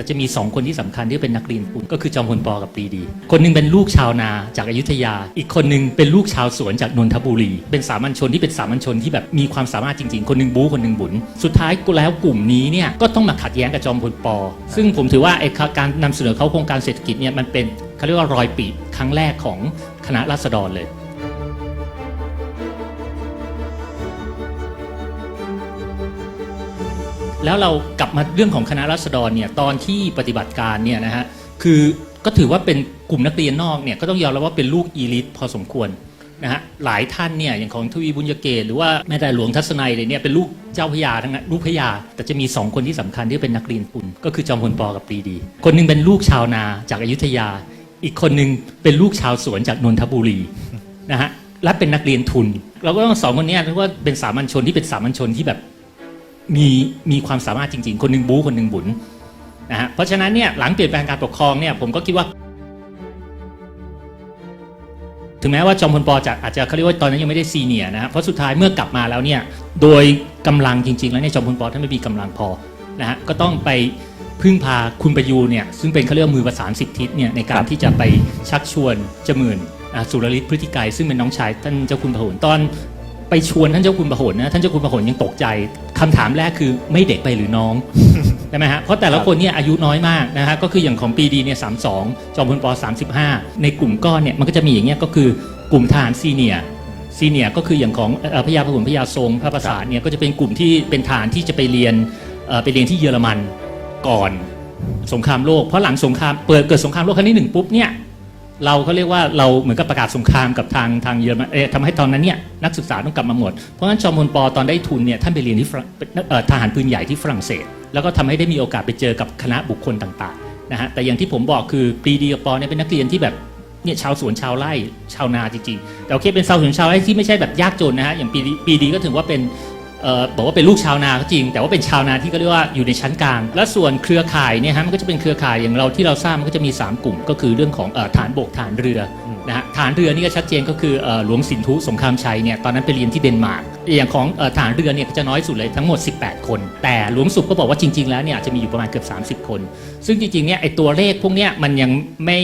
แต่จะมี 2 คนที่สำคัญที่เป็นนักเรียนคุณก็คือจอมพลปอกับปรีดี คนหนึงเป็นลูกชาวนาจากอยุธยา อีกคนหนึงเป็นลูกชาวสวนจากนนทบุรี เป็นสามัญชนที่เป็นสามัญชนที่แบบมีความสามารถจริง ๆ คนหนึงบู๊คนหนึงบุญสุดท้ายกูแล้วกลุ่มนี้เนี่ยก็ต้องมาขัดแย้งกับจอมพลปอ ซึ่งผมถือว่าไอ้การนำเสนอเขาโครงการเศรษฐกิจเนี่ยมันเป็นเขาเรียกว่ารอยปีครั้งแรกของคณะราษฎรเลย แล้วเรากลับมาเรื่องของคณะรัษฎรเนี่ยตอนที่ปฏิบัติการเนี่ยนะฮะคือก็ถือว่าเป็นกลุ่มนักเรียนนอกเนี่ยก็ต้องยอมรับว่าเป็นลูกอีลิทพอสมควรนะฮะหลายท่านเนี่ยอย่างของทวีบุญยเกตหรือว่าแม้แต่หลวงทัศนัยเลยเนี่ยเป็นลูกเจ้าพระยาทั้งนั้นลูกพระยาแต่จะมี 2 คนที่สำคัญที่เป็นนักเรียนคุณก็คือจอมพลปอกับปรีดี คนหนึงเป็นลูกชาวนาจากอยุธยา อีกคนหนึงเป็นลูกชาวสวนจากนนทบุรีนะฮะและเป็นนักเรียนทุน เราก็ต้องสองคนนี้เรียกว่าเป็นสามัญชนที่เป็นสามัญชนที่แบบ มีมีความสามารถจริง ๆ คนหนึ่งบู๊คนหนึ่งบุญนะฮะเพราะฉะนั้นเนี่ยหลังเปลี่ยนแปลงการปกครองเนี่ยผมก็คิดว่า ถึงแม้ว่าจอมพลปอจะอาจจะเขาเรียกว่าตอนนั้นยังไม่ได้ซีเนียนะฮะเพราะสุดท้ายเมื่อกลับมาแล้วเนี่ยโดยกำลังจริง ๆ แล้วเนี่ยจอมพลปอท่านไม่มีกำลังพอนะฮะก็ต้องไปพึ่งพาคุณประยูเนี่ยซึ่งเป็นเขาเรียกว่ามือประสานสิบทิศเนี่ยในการที่จะไปชักชวนจมื่นสุรฤทธิ์พฤติไกรซึ่งเป็นน้องชายท่านเจ้าคุณพหลตอน ไปชวนท่านเจ้าคุณประหลนะท่านเจ้าคุณประหลยังตกใจคำถามแรกคือไม่เด็กไปหรือน้องใช่ไหมฮะเพราะแต่ละคนเนี่ยอายุน้อยมากนะฮะก็คืออย่างของปีดีเนี่ยสามสองจอมพลปสามสิบห้าในกลุ่มก้อนเนี่ยมันก็จะมีอย่างเงี้ยก็คือกลุ่มทหารซีเนียร์ซีเนียร์ก็คืออย่างของเอ่อพระยาพหลพระยาทรงพระประสาทเนี่ยก็จะเป็นกลุ่มที่เป็นทหารที่จะไปเรียนเอ่อไปเรียนที่เยอรมันก่อนสงครามโลกเพราะหลังสงครามเปิดเกิดสงครามโลกครั้งที่หนึ่งปุ๊บเนี่ย เราเขาเรียกว่าเราเหมือนกับประกาศสงครามกับทางทางเยอรมันเอ่อทำให้ตอนนั้นเนี่ยนักศึกษาต้องกลับมาหมด เพราะฉะนั้นจอมพลปอตอนได้ทุนเนี่ยท่านไปเรียนที่ทหารปืนใหญ่ที่ฝรั่งเศส แล้วก็ทำให้ได้มีโอกาสไปเจอกับคณะบุคคลต่างๆนะฮะแต่อย่างที่ผมบอกคือปรีดีกับปอเนี่ยเป็นนักเรียนที่แบบเนี่ยชาวสวนชาวไร่ชาวนาจริงๆ แต่โอเคเป็นชาวสวนชาวไร่ที่ไม่ใช่แบบยากจนนะฮะอย่างปีดีปีดีก็ถือว่าเป็น บอกว่าเป็นลูกชาวนาก็จริง แต่ว่าเป็นชาวนาที่ก็เรียกว่าอยู่ในชั้นกลาง และส่วนเครือข่ายเนี่ยฮะมันก็จะเป็นเครือข่ายอย่างเราที่เราทราบมันก็จะมี 3 กลุ่ม ก็คือเรื่องของเอ่อฐานบกฐานเรือนะฮะฐานเรือนี่ก็ชัดเจนก็คือเอ่อหลวงสินธุสงครามชัยเนี่ยตอนนั้นไปเรียนที่เดนมาร์กอย่างของเอ่อฐานเรือเนี่ยก็จะน้อยสุดเลยทั้งหมด 18 คน แต่หลวงสุขก็บอกว่าจริง ๆ แล้วเนี่ยอาจจะมีอยู่ประมาณเกือบ30 คน ซึ่งจริงๆเนี่ยไอตัวเลขพวกเนี้ยมันยังไม่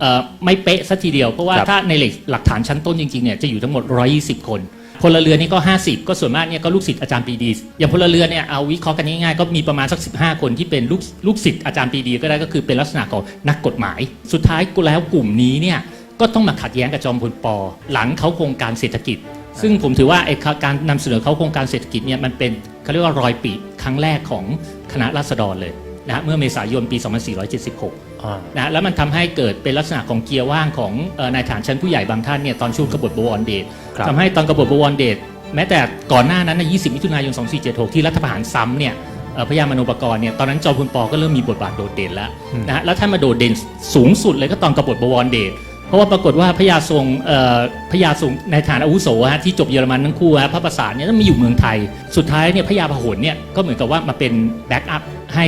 เอ่อไม่เป๊ะสัทีเดียวเพราะว่าครับถ้าในหลักฐานชั้นต้นจริงๆเนี่ยจะอยู่ทั้งหมด 120 คน พลเรือนนี่ก็ 50 ก็ส่วนมากเนี่ยก็ลูกศิษย์อาจารย์ปีดี อย่างพลเรือนเนี่ยเอาวิเคราะห์กันง่ายๆก็มีประมาณสัก 15 คนที่เป็นลูกลูกศิษย์อาจารย์ปีดี ก็ได้ก็คือเป็นลักษณะของนักกฎหมาย สุดท้ายกูแล้วกลุ่มนี้เนี่ยก็ต้องมาขัดแย้งกับจอมพลปอหลังเขาโครงการเศรษฐกิจ ซึ่งผมถือว่าไอ้การนำเสนอเขาโครงการเศรษฐกิจเนี่ยมันเป็นเขาเรียกว่ารอยปีครั้งแรกของคณะราษฎรเลยนะฮะเมื่อเมษายนปี 2476อ่านะแล้วมันทำให้เกิดเป็นลักษณะของเกียร์ว่างของเอ่อนายฐานชั้นผู้ใหญ่บางท่านเนี่ยตอนช่วงกบฏบวรเดชครับทำให้ตอนกบฏบวรเดชแม้แต่ก่อนหน้านั้นนะ20 มิถุนายน 2476 ที่รัฐประหารซ้ำเนี่ยเอ่อพระยามโนปกรณ์เนี่ยตอนนั้นจอมพลปก็เริ่มมีบทบาทโดดเด่นแล้วนะฮะแล้วท่านมาโดดเด่นสูงสุดเลยก็ตอนกบฏบวรเดชเพราะว่าปรากฏว่าพระยาทรงเอ่อพระยาทรงในฐานอาวุโสฮะที่จบเยอรมันทั้งคู่ฮะพระประสาทเนี่ยต้องมาอยู่เมืองไทย สุดท้ายเนี่ยพระยาพหลเนี่ยก็เหมือนกับว่ามาเป็นแบ็กอัพให้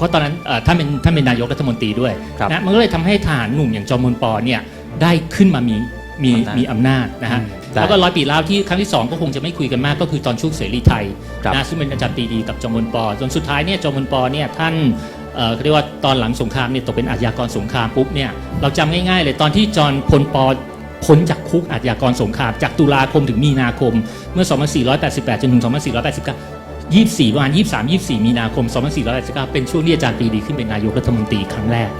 เพราะตอนนั้นเอ่อท่านเป็นท่านเป็นนายกรัฐมนตรีด้วยครับนะมันก็เลยทำให้ทหารหนุ่มอย่างจอมพลปอเนี่ยได้ขึ้นมามีมีอำนาจมีอำนาจนะฮะอืมได้แล้วก็ร้อยปีแล้วที่ครั้งที่ 2 ก็คงจะไม่คุยกันมากก็คือตอนช่วงเสรีไทยครับนะซึ่งเป็นอาจารย์ปรีดีกับจอมพลปอจนสุดท้ายเนี่ยจอมพลปอเนี่ยท่านเอ่อเขาเรียกว่าตอนหลังสงครามเนี่ยตกเป็นอาชญากรสงครามปุ๊บเนี่ยเราจำง่ายๆเลยตอนที่จอมพลปอพ้นจากคุกอาชญากรสงคราม จากตุลาคมถึงมีนาคมเมื่อ 2488 จนถึง 2489 24ประมาณ23 24 มีนาคม 2489 เป็นช่วงที่อาจารย์ปรีดีขึ้นเป็นนายกรัฐมนตรีครั้งแรก